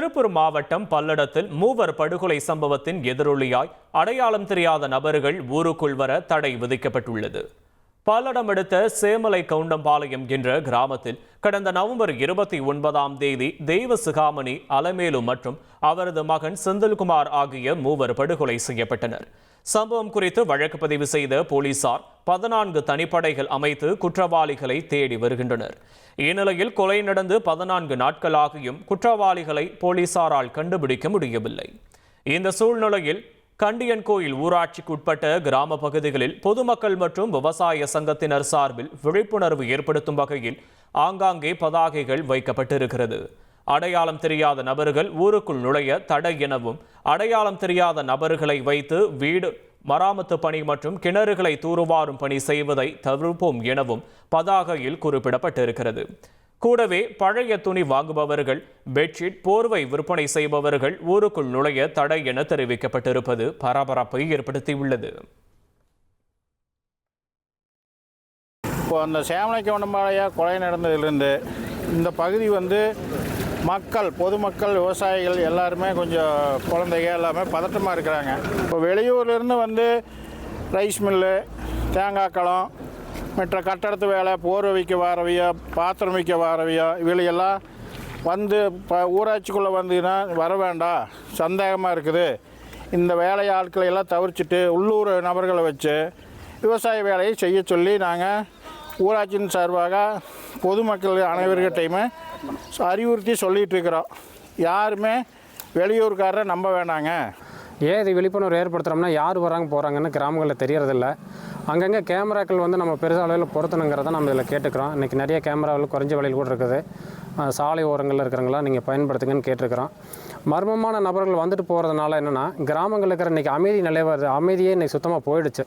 திருப்பூர் மாவட்டம் பல்லடத்தில் மூவர் படுகொலை சம்பவத்தின் எதிரொலியாய் அடையாளம் தெரியாத நபர்கள் ஊருக்குள் வர தடை விதிக்கப்பட்டுள்ளது. பல்லடம் எடுத்த சேமலை கவுண்டம்பாளையம் என்ற கிராமத்தில் கடந்த நவம்பர் இருபத்தி ஒன்பதாம் தேதி தெய்வ சிகாமணி அலமேலு மற்றும் அவரது மகன் செந்தில்குமார் ஆகிய மூவர் படுகொலை செய்யப்பட்டனர். சம்பவம் குறித்து வழக்கு பதிவு செய்த போலீசார் பதினான்கு தனிப்படைகள் அமைத்து குற்றவாளிகளை தேடி வருகின்றனர். இந்நிலையில் கொலை நடந்து பதினான்கு நாட்களாகியும் குற்றவாளிகளை போலீசாரால் கண்டுபிடிக்க முடியவில்லை. இந்த சூழ்நிலையில் கண்டியன் கோயில் ஊராட்சிக்குட்பட்ட கிராம பகுதிகளில் பொதுமக்கள் மற்றும் விவசாய சங்கத்தினர் சார்பில் விழிப்புணர்வு ஏற்படுத்தும் வகையில் ஆங்காங்கே பதாகைகள் வைக்கப்பட்டிருக்கிறது. அடையாளம் தெரியாத நபர்கள் ஊருக்குள் நுழைய தடை எனவும் அடையாளம் தெரியாத நபர்களை வைத்து வீடு மராமத்து பணி மற்றும் கிணறுகளை தூர்வாரும் பணி செய்வதை தவிர்ப்போம் எனவும் பதாகையில் குறிப்பிடப்பட்டிருக்கிறது. கூடவே பழைய துணி வாங்குபவர்கள் பெட்ஷீட் போர்வை விற்பனை செய்பவர்கள் ஊருக்குள் நுழைய தடை என தெரிவிக்கப்பட்டிருப்பது பரபரப்பை ஏற்படுத்தியுள்ளது. இப்போ அந்த சேமலைக்கு கொலை நடந்ததுலேருந்து இந்த பகுதி வந்து மக்கள் பொதுமக்கள் விவசாயிகள் எல்லாருமே கொஞ்சம் குழந்தைங்க எல்லாமே பதட்டமாக இருக்கிறாங்க. இப்போ வெளியூர்லேருந்து வந்து ரைஸ் மில்லு தேங்காய் களம் மற்ற கட்டடத்து வேலை போர்வை வைக்க வாரவியோ பாத்திரம் வைக்க வாரவையோ இவையெல்லாம் வந்து இப்போ ஊராட்சிக்குள்ளே வந்தீங்கன்னா வர வேண்டாம். சந்தேகமாக இருக்குது. இந்த வேலை ஆட்களை எல்லாம் தவிர்த்துட்டு உள்ளூர் நபர்களை வச்சு விவசாய வேலையை செய்ய சொல்லி நாங்கள் ஊராட்சியின் சார்பாக பொதுமக்கள் அனைவர்கிட்டையுமே அறிவுறுத்தி சொல்லிகிட்டு இருக்கிறோம். யாருமே வெளியூர்காரரை நம்ப வேணாங்க. ஏன் இது விழிப்புணர்வு ஏற்படுத்துகிறோம்னா யார் வராங்க போகிறாங்கன்னு கிராமங்களில் தெரியறதில்ல. அங்கங்கே கேமராக்கள் வந்து நம்ம பெருசாக அளவில் பொருத்தணுங்கிறத நம்ம இதில் கேட்டுக்கிறோம். இன்றைக்கி நிறைய கேமராவில் குறைஞ்ச விலையில் கூட இருக்குது. சாலை ஓரங்களில் இருக்கிறவங்களாம் நீங்கள் பயன்படுத்துங்கன்னு கேட்டிருக்கிறோம். மர்மமான நபர்கள் வந்துட்டு போகிறதுனால என்னென்னா கிராமங்களில் இருக்கிற இன்றைக்கி அமைதி நிலவர அமைதியே இன்றைக்கி சுத்தமாக போயிடுச்சு.